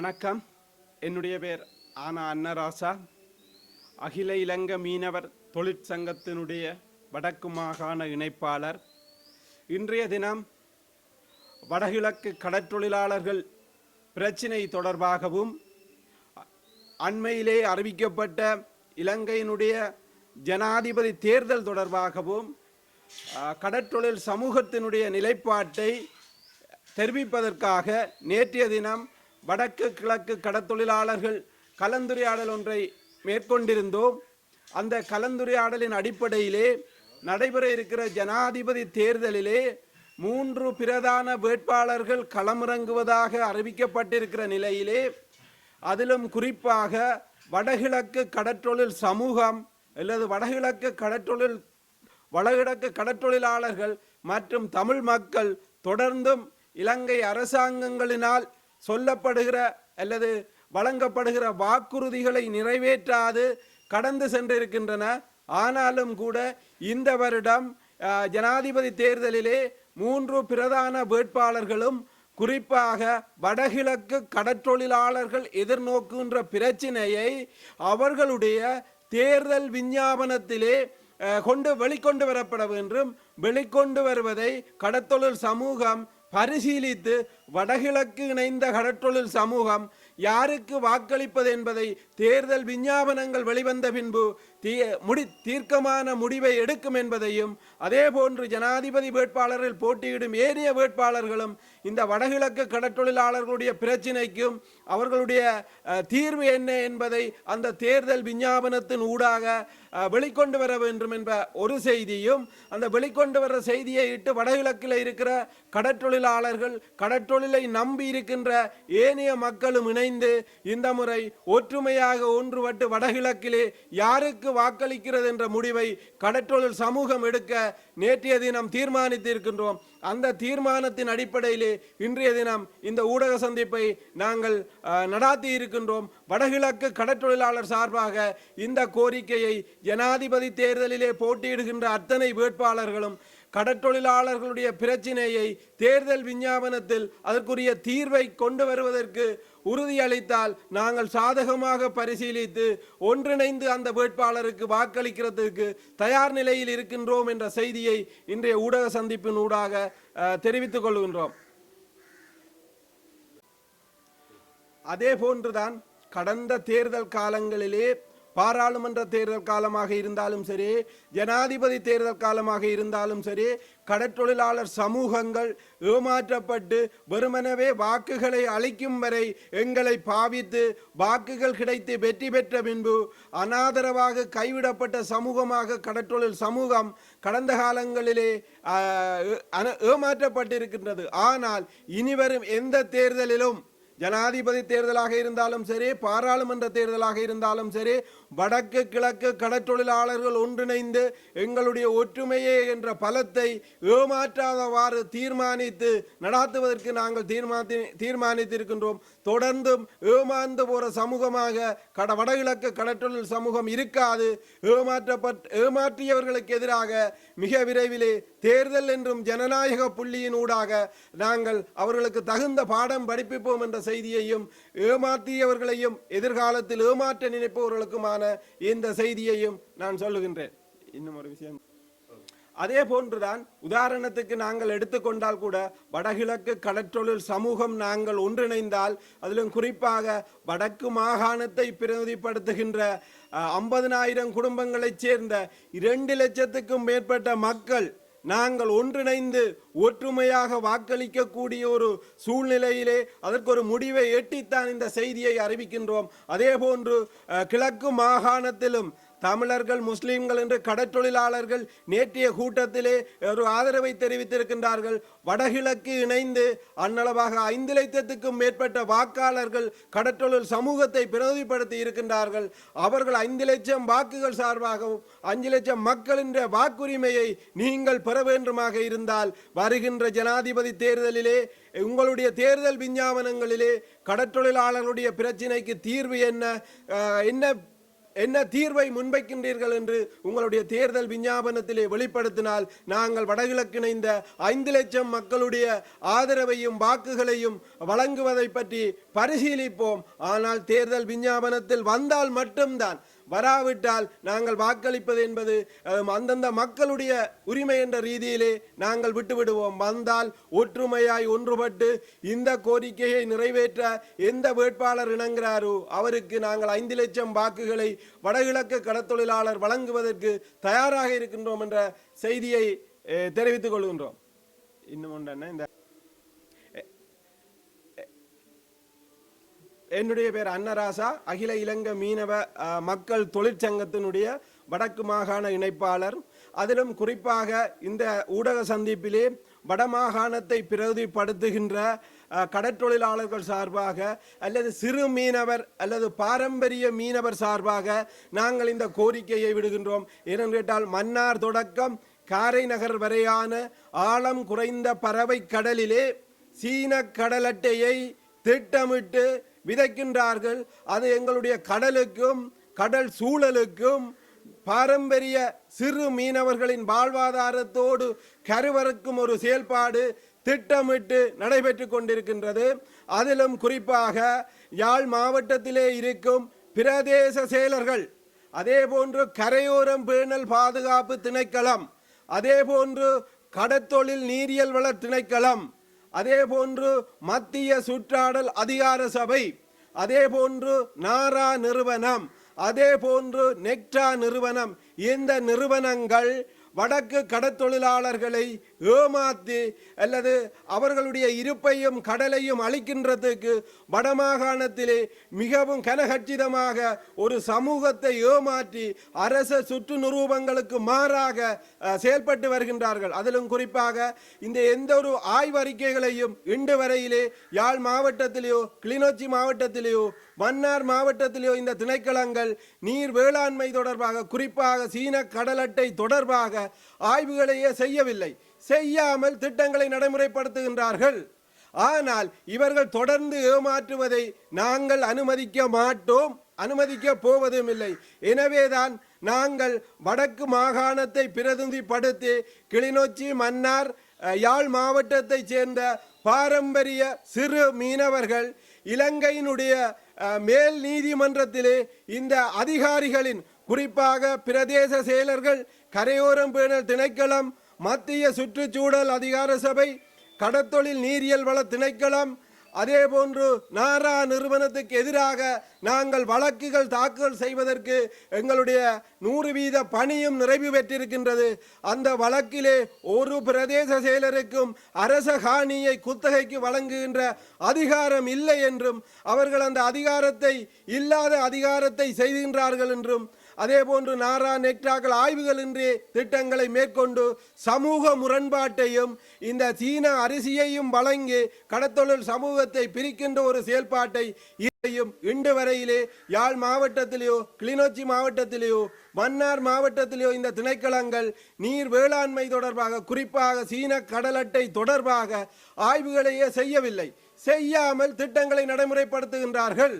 வணக்கம். என்னுடைய பேர் ஆனா அன்னராசா. அகில இலங்கை மீனவர் தொழிற்சங்கத்தினுடைய வடக்கு மாகாண இணைப்பாளர். இன்றைய தினம் வடகிழக்கு கடற்றொழிலாளர்கள் பிரச்சினை தொடர்பாகவும் அண்மையிலே அறிவிக்கப்பட்ட இலங்கையினுடைய ஜனாதிபதி தேர்தல் தொடர்பாகவும் கடற்றொழில் சமூகத்தினுடைய நிலைப்பாட்டை தெரிவிப்பதற்காக நேற்றைய தினம் வடக்கு கிழக்கு கடத்தொழிலாளர்கள் கலந்துரையாடல் ஒன்றை மேற்கொண்டிருந்தோம். அந்த கலந்துரையாடலின் அடிப்படையிலே நடைபெற இருக்கிற ஜனாதிபதி தேர்தலிலே மூன்று பிரதான வேட்பாளர்கள் களமிறங்குவதாக அறிவிக்கப்பட்டிருக்கிற நிலையிலே அதிலும் குறிப்பாக வடகிழக்கு கடற்றொழில் சமூகம் அல்லது வடகிழக்கு கடற்றொழில் வடகிழக்கு கடற்றொழிலாளர்கள் மற்றும் தமிழ் மக்கள் தொடர்ந்தும் இலங்கை அரசாங்கங்களினால் சொல்லப்படுகிற அல்லது வழங்கப்படுகிற வாக்குறுதிகளை நிறைவேற்றாது கடந்து சென்றிருக்கின்றன. ஆனாலும் கூட இந்த வருடம் ஜனாதிபதி தேர்தலிலே மூன்று பிரதான வேட்பாளர்களும் குறிப்பாக வடகிழக்கு கடற்றொழிலாளர்கள் எதிர்நோக்குகின்ற பிரச்சினையை அவர்களுடைய தேர்தல் விஞ்ஞாபனத்திலே கொண்டு வெளிக்கொண்டு வரப்பட வேண்டும். வெளிக்கொண்டு வருவதை கடத்தொழில் சமூகம் பரிசீலித்து வடகிழக்கு இணைந்த கடற்றொழில் சமூகம் யாருக்கு வாக்களிப்பது என்பதை தேர்தல் விஞ்ஞாபனங்கள் வெளிவந்த பின்பு தீ முடி தீர்க்கமான முடிவை எடுக்கும் என்பதையும் அதே போன்று ஜனாதிபதி வேட்பாளரில் போட்டியிடும் ஏனைய வேட்பாளர்களும் இந்த வடகிழக்கு கடற்றொழிலாளர்களுடைய பிரச்சினைக்கும் அவர்களுடைய தீர்வு என்ன என்பதை அந்த தேர்தல் விஞ்ஞாபனத்தின் ஊடாக வெளிக்கொண்டு வர வேண்டும் என்ற ஒரு செய்தியும் அந்த வெளிக்கொண்டு வர செய்தியை இட்டு வடகிழக்கில் இருக்கிற கடற்றொழிலாளர்கள் கடற்றொழிலை நம்பி இருக்கின்ற ஏனைய மக்களும் இணைந்து இந்த முறை ஒற்றுமையாக ஒன்றுபட்டு வடகிழக்கிலே யாருக்கு வாக்களிக்கிறது என்ற முடிவை கடற்றொழில் சமூகம் எடுக்க நேற்றைய தினம் தீர்மானித்திருக்கின்றோம். அந்த தீர்மானத்தின் அடிப்படையிலே இன்றைய தினம் இந்த ஊடக சந்திப்பை நாங்கள் நடாத்தி இருக்கின்றோம் வடகிழக்கு கடற்றொழிலாளர் சார்பாக இந்த கோரிக்கையை ஜனாதிபதி தேர்தலிலே போட்டியிடுகின்ற அத்தனை வேட்பாளர்களும் கடற்றொழிலாளர்களுடைய பிரச்சினையை தேர்தல் விஞ்ஞாபனத்தில் அதற்குரிய தீர்வை கொண்டு வருவதற்கு உறுதியளித்தால் நாங்கள் சாதகமாக பரிசீலித்து ஒன்றிணைந்து அந்த வேட்பாளருக்கு வாக்களிக்கிறதுக்கு தயார் நிலையில் இருக்கின்றோம் என்ற செய்தியை இன்றைய ஊடக சந்திப்பின் ஊடாக தெரிவித்துக் கொள்கின்றோம். அதே போன்றுதான் கடந்த தேர்தல் காலங்களிலே பாராளுமன்ற தேர்தல் காலமாக இருந்தாலும் சரி ஜனாதிபதி தேர்தல் காலமாக இருந்தாலும் சரி கடற்றொழிலாளர் சமூகங்கள் ஏமாற்றப்பட்டு வெறுமனவே வாக்குகளை அளிக்கும் வரை எங்களை பாவித்து வாக்குகள் கிடைத்து வெற்றி பெற்ற பின்பு அனாதரவாக கைவிடப்பட்ட சமூகமாக கடற்றொழில் சமூகம் கடந்த காலங்களிலே ஏமாற்றப்பட்டிருக்கின்றது. ஆனால் இனிவரும் எந்த தேர்தலிலும் ஜனாதிபதி தேர்தலாக இருந்தாலும் சரி பாராளுமன்ற தேர்தலாக இருந்தாலும் சரி வடக்கு கிழக்கு கடற்றொழிலாளர்கள் ஒன்றிணைந்து எங்களுடைய ஒற்றுமையே என்ற பலத்தை ஏமாற்றாதவாறு தீர்மானித்து நடாத்துவதற்கு நாங்கள் தீர்மானி தீர்மானித்திருக்கின்றோம். தொடர்ந்தும் ஏமாந்து போகிற சமூகமாக கட வடகிழக்கு கடற்றொழில் சமூகம் இருக்காது. ஏமாற்றப்பட் ஏமாற்றியவர்களுக்கு எதிராக மிக விரைவிலே தேர்தல் என்றும் ஜனநாயக புள்ளியின் ஊடாக நாங்கள் அவர்களுக்கு தகுந்த பாடம் படிப்பிப்போம் என்ற செய்தியையும் ஏமாற்றியவர்களையும் எதிர்காலத்தில் ஏமாற்ற நினைப்பவர்களுக்குமான இந்த செய்தியையும் நான் சொல்லுகின்றேன். இன்னும் ஒரு விஷயம். அதே போன்றுதான் உதாரணத்துக்கு நாங்கள் எடுத்துக்கொண்டால் கூட வடகிழக்கு கடற்றொழில் சமூகம் நாங்கள் ஒன்றிணைந்தால் அதிலும் குறிப்பாக வடக்கு மாகாணத்தை பிரதிநிதிப்படுத்துகின்ற ஐம்பதனாயிரம் குடும்பங்களைச் சேர்ந்த இரண்டு லட்சத்துக்கும் மேற்பட்ட மக்கள் நாங்கள் ஒன்றிணைந்து ஒற்றுமையாக வாக்களிக்கக்கூடிய ஒரு சூழ்நிலையிலே அதற்கு ஒரு முடிவை எட்டித்தான் இந்த செய்தியை அறிவிக்கின்றோம். அதே போன்று அஹ், கிழக்கு மாகாணத்திலும் தமிழர்கள் முஸ்லீம்கள் என்று கடற்றொழிலாளர்கள் நேற்றைய கூட்டத்திலே ஒரு ஆதரவை தெரிவித்திருக்கின்றார்கள். வடகிழக்கு இணைந்து அன்னளவாக ஐந்து லட்சத்துக்கும் மேற்பட்ட வாக்காளர்கள் கடற்றொழில் சமூகத்தை பிரதிப்படுத்தி இருக்கின்றார்கள். அவர்கள் ஐந்து லட்சம் வாக்குகள் சார்பாகவும் அஞ்சு லட்சம் மக்களின் வாக்குரிமையை நீங்கள் பெற வேண்டுமாக இருந்தால் வருகின்ற ஜனாதிபதி தேர்தலிலே உங்களுடைய தேர்தல் விஞ்ஞாபனங்களிலே கடற்றொழிலாளர்களுடைய பிரச்சினைக்கு தீர்வு என்ன என்ன என்ன தீர்வை முன்வைக்கின்றீர்கள் என்று உங்களுடைய தேர்தல் விஞ்ஞாபனத்திலே வெளிப்படுத்தினால் நாங்கள் வடகிழக்கு ஐந்து லட்சம் மக்களுடைய ஆதரவையும் வாக்குகளையும் வழங்குவதை பற்றி பரிசீலிப்போம். ஆனால் தேர்தல் விஞ்ஞாபனத்தில் வந்தால் மட்டும்தான் வராவிட்டால் நாங்கள் வாக்களிப்பது என்பது அஹ், அந்தந்த மக்களுடைய உரிமை என்ற ரீதியிலே நாங்கள் விட்டுவிடுவோம். வந்தால் ஒற்றுமையாய் ஒன்றுபட்டு இந்த கோரிக்கையை நிறைவேற்ற எந்த வேட்பாளர் இணங்குகிறாரோ அவருக்கு நாங்கள் ஐந்து லட்சம் வாக்குகளை வடகிழக்கு கடத்தொழிலாளர் வழங்குவதற்கு தயாராக இருக்கின்றோம் என்ற செய்தியை அஹ், தெரிவித்துக் கொள்கின்றோம். இன்னும் ஒன்று என்ன? இந்த என்னுடைய பேர் அன்னராசா. அகில இலங்கை மீனவ மக்கள் தொழிற்சங்கத்தினுடைய வடக்கு மாகாண இணைப்பாளர். அதிலும் குறிப்பாக இந்த ஊடக சந்திப்பிலே வடமாகாணத்தை பிரதிப்படுத்துகின்ற கடற்றொழிலாளர்கள் சார்பாக அல்லது சிறு மீனவர் அல்லது பாரம்பரிய மீனவர் சார்பாக நாங்கள் இந்த கோரிக்கையை விடுகின்றோம். ஏனென்று கேட்டால் மன்னார் தொடக்கம் காரை நகர் வரையான ஆழம் குறைந்த பறவை கடலிலே சீன கடலட்டையை திட்டமிட்டு விதைக்கின்றார்கள். அது எங்களுடைய கடலுக்கும் கடல் சூழலுக்கும் பாரம்பரிய சிறு மீனவர்களின் வாழ்வாதாரத்தோடு கருவறுக்கும் ஒரு செயல்பாடு திட்டமிட்டு நடைபெற்று கொண்டிருக்கின்றது. அதிலும் குறிப்பாக யாழ் மாவட்டத்திலே இருக்கும் பிரதேச செயலர்கள் அதே போன்று கரையோரம் பேணல் பாதுகாப்பு திணைக்களம் அதே போன்று கடத்தொழில் நீரியல் வள திணைக்களம் அதே போன்று மத்திய சுற்றாடல் அதிகார சபை அதே போன்று நாரா நிறுவனம் அதே போன்று நெக்டா நிறுவனம் இந்த நிறுவனங்கள் வடக்கு கடத்தொழிலாளர்களை ஏமாத்தி அல்லது அவர்களுடைய இருப்பையும் கடலையும் அளிக்கின்றதுக்கு வடமாகாணத்திலே மிகவும் கனகச்சிதமாக ஒரு சமூகத்தை ஏமாற்றி அரச சுற்று நிரூபங்களுக்கு மாறாக செயல்பட்டு வருகின்றார்கள். அதிலும் குறிப்பாக இந்த எந்த ஒரு ஆய்வறிக்கைகளையும் இன்று வரையிலே யாழ் மாவட்டத்திலேயோ கிளிநொச்சி மாவட்டத்திலேயோ மன்னார் மாவட்டத்திலேயோ இந்த திணைக்களங்கள் நீர் வேளாண்மை தொடர்பாக குறிப்பாக சீன கடலட்டை தொடர்பாக ஆய்வுகளையே செய்யவில்லை. செய்யாமல் திட்டங்களை நடைமுறைப்படுத்துகின்றார்கள். ஆனால் இவர்கள் தொடர்ந்து ஏமாற்றுவதை நாங்கள் அனுமதிக்க மாட்டோம். அனுமதிக்க போவதும் இல்லை எனவேதான் நாங்கள் வடக்கு மாகாணத்தை பிரதிநிதிப்படுத்தி கிளிநொச்சி மன்னார் யாழ் மாவட்டத்தைச் சேர்ந்த பாரம்பரிய சிறு மீனவர்கள் இலங்கையினுடைய மேல் நீதிமன்றத்திலே இந்த அதிகாரிகளின் குறிப்பாக பிரதேச செயலர்கள் கரையோரம் பேணல் திணைக்களம் மத்திய சுற்றுச்சூழல் அதிகார சபை கடத்தொழில் நீரியல் வள திணைக்களம் அதே போன்று நாரா நிறுவனத்துக்கு எதிராக நாங்கள் வழக்குகள் தாக்கல் செய்வதற்கு எங்களுடைய நூறு வீத பணியும் நிறைவு பெற்றிருக்கின்றது. அந்த வழக்கிலே ஒரு பிரதேச செயலருக்கும் அரச காணியை குத்தகைக்கு வழங்குகின்ற அதிகாரம் இல்லை என்றும் அவர்கள் அந்த அதிகாரத்தை இல்லாத அதிகாரத்தை செய்கின்றார்கள் என்றும் அதே போன்று நாரா நெக்டாக்கள் ஆய்வுகளின்றி திட்டங்களை மேற்கொண்டு சமூக முரண்பாட்டையும் இந்த சீன அரிசியையும் வழங்கி கடத்தொழில் சமூகத்தை பிரிக்கின்ற ஒரு செயல்பாட்டை இதையும் இன்று வரையிலே யாழ் மாவட்டத்திலேயோ கிளிநொச்சி மாவட்டத்திலேயோ மன்னார் மாவட்டத்திலேயோ இந்த திணைக்களங்கள் நீர் வேளாண்மை தொடர்பாக குறிப்பாக சீன கடலட்டை தொடர்பாக ஆய்வுகளையே செய்யவில்லை. செய்யாமல் திட்டங்களை நடைமுறைப்படுத்துகின்றார்கள்.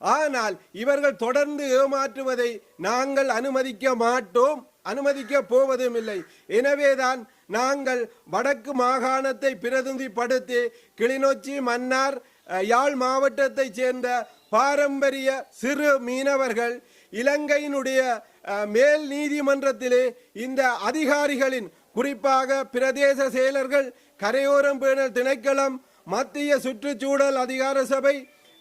ஆனால் இவர்கள் தொடர்ந்து ஏமாற்றுவதை நாங்கள் அனுமதிக்க மாட்டோம் அனுமதிக்க போவதும் இல்லை. எனவேதான் நாங்கள் வடக்கு மாகாணத்தை பிரதிநிதிப்படுத்தி கிளிநொச்சி மன்னார் யாழ் மாவட்டத்தைச் சேர்ந்த பாரம்பரிய சிறு மீனவர்கள் இலங்கையினுடைய மேல் நீதிமன்றத்திலே இந்த அதிகாரிகளின் குறிப்பாக பிரதேச செயலர்கள் கரையோரம் பேணல் திணைக்களம் மத்திய சுற்றுச்சூழல் அதிகார சபை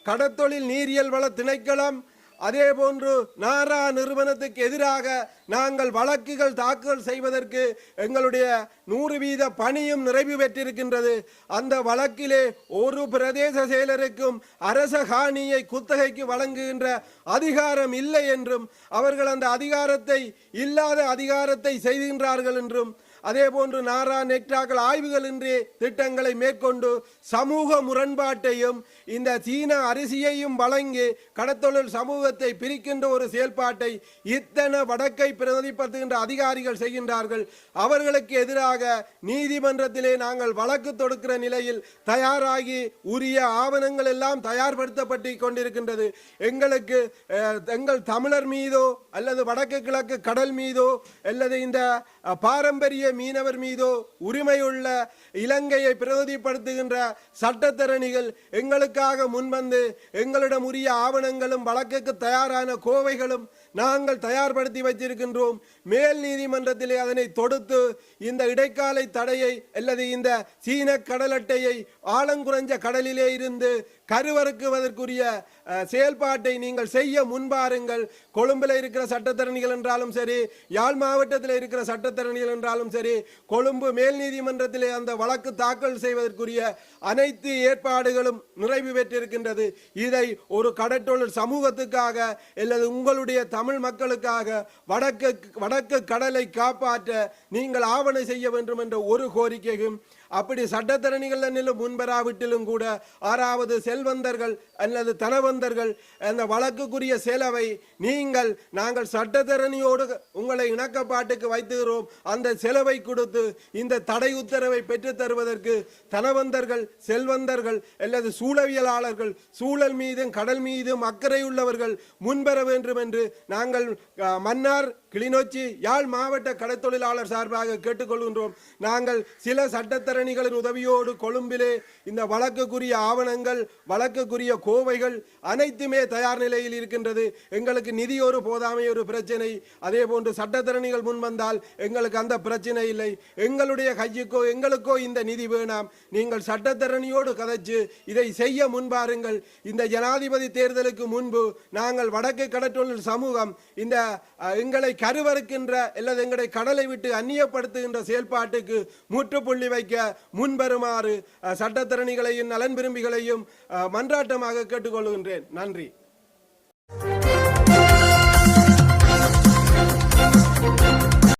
கடத்தொழில் நீரியல் வள திணைக்களம். அதே போன்று நாரா நிறுவனத்துக்கு எதிராக நாங்கள் வழக்குகள் தாக்கல் செய்வதற்கு எங்களுடைய நூறு வீத பணியும் நிறைவு பெற்றிருக்கின்றது. அந்த வழக்கிலே ஒரு பிரதேச செயலருக்கும் அரச காணியை குத்தகைக்கு வழங்குகின்ற அதிகாரம் இல்லை என்றும் அவர்கள் அந்த அதிகாரத்தை இல்லாத அதிகாரத்தை செய்கின்றார்கள் என்றும் அதே போன்று நாரா நெக்டாக்கள் ஆய்வுகள் இன்றி திட்டங்களை மேற்கொண்டு சமூக முரண்பாட்டையும் இந்த சீன அரிசியையும் வழங்கி கடத்தொழில் சமூகத்தை பிரிக்கின்ற ஒரு செயல்பாட்டை இத்தனை வடக்கை பிரதிபடுத்துகின்ற அதிகாரிகள் செய்கின்றார்கள். அவர்களுக்கு எதிராக நீதிமன்றத்திலே நாங்கள் வழக்கு தொடுக்கிற நிலையில் தயாராகி உரிய ஆவணங்கள் எல்லாம் தயார்படுத்தப்பட்டு கொண்டிருக்கின்றது. எங்களுக்கு எங்கள் தமிழர் மீதோ அல்லது வடக்கு கிழக்கு கடல் மீதோ அல்லது இந்த பாரம்பரிய மீனவர் மீதோ உரிமையுள்ள இலங்கையை பிரதிபடுத்துகின்ற சட்டத்தரணிகள் எங்களுக்காக முன்வந்து எங்களிடம் உரிய ஆவணங்களும் வழக்குக்கு தயாரான கோவைகளும் நாங்கள் தயார்படுத்தி வைத்திருக்கின்றோம். மேல் நீதிமன்றத்திலே அதனை தொடுத்து இந்த இடைக்கால தடையை அல்லது இந்த சீன கடல் அட்டையை ஆழங்குறைஞ்ச கடலிலே இருந்து கருவறுக்குவதற்குரிய செயல்பாட்டை நீங்கள் செய்ய முன்பாருங்கள். கொழும்பில் இருக்கிற சட்டத்தரணிகள் என்றாலும் சரி யாழ் மாவட்டத்தில் இருக்கிற சட்டத்தரணிகள் என்றாலும் சரி கொழும்பு மேல் நீதிமன்றத்திலே அந்த வழக்கு தாக்கல் செய்வதற்குரிய அனைத்து ஏற்பாடுகளும் நிறைவு பெற்றிருக்கின்றது. இதை ஒரு கடற்றொழில் சமூகத்துக்காக அல்லது உங்களுடைய தமிழ் மக்களுக்காக வடக்கு வடக்கு கடலை காப்பாற்ற நீங்கள் ஆவணம் செய்ய வேண்டும் என்ற ஒரு கோரிக்கையும் அப்படி சட்டத்தரணிகள் தன்னிலும் முன்பெறாவிட்டிலும் கூட ஆறாவது செல்வந்தர்கள் அல்லது தனவந்தர்கள் அந்த வழக்குக்குரிய செலவை நீங்கள் நாங்கள் சட்டத்தரணியோடு உங்களை இணக்கப்பாட்டுக்கு வைத்துகிறோம் அந்த செலவை கொடுத்து இந்த தடை உத்தரவை பெற்றுத் தருவதற்கு தனவந்தர்கள் செல்வந்தர்கள் அல்லது சூழவியலாளர்கள் சூழல் மீதும் கடல் மீதும் அக்கறை உள்ளவர்கள் வேண்டும் என்று நாங்கள் மன்னார் கிளிநொச்சி யாழ் மாவட்ட கடத்தொழிலாளர் சார்பாக கேட்டுக்கொள்கின்றோம். நாங்கள் சில சட்டத்தரணிகளின் உதவியோடு கொழும்பிலே இந்த வழக்குக்குரிய ஆவணங்கள் வழக்குக்குரிய கோவைகள் அனைத்துமே தயார் நிலையில் இருக்கின்றது. எங்களுக்கு நிதி ஒரு போதாமை ஒரு பிரச்சனை. அதே போன்று சட்டத்தரணிகள் முன் வந்தால் எங்களுக்கு அந்த பிரச்சனை இல்லை. எங்களுடைய கையுக்கோ எங்களுக்கோ இந்த நிதி வேணாம். நீங்கள் சட்டத்தரணியோடு கதைச்சு இதை செய்ய முன்பாருங்கள் இந்த ஜனாதிபதி தேர்தலுக்கு முன்பு நாங்கள் வடக்கு கடற்றொழில் சமூகம் இந்த எங்களை கருவறுக்கின்ற அல்லது எங்களை கடலை விட்டு அந்நியப்படுத்துகின்ற செயல்பாட்டுக்கு முற்றுப்புள்ளி வைக்க முன்வருமாறு சட்டத்தரணிகளையும் நலன் விரும்பிகளையும் மன்றாட்டமாக கேட்டுக்கொள்கின்றேன். நன்றி.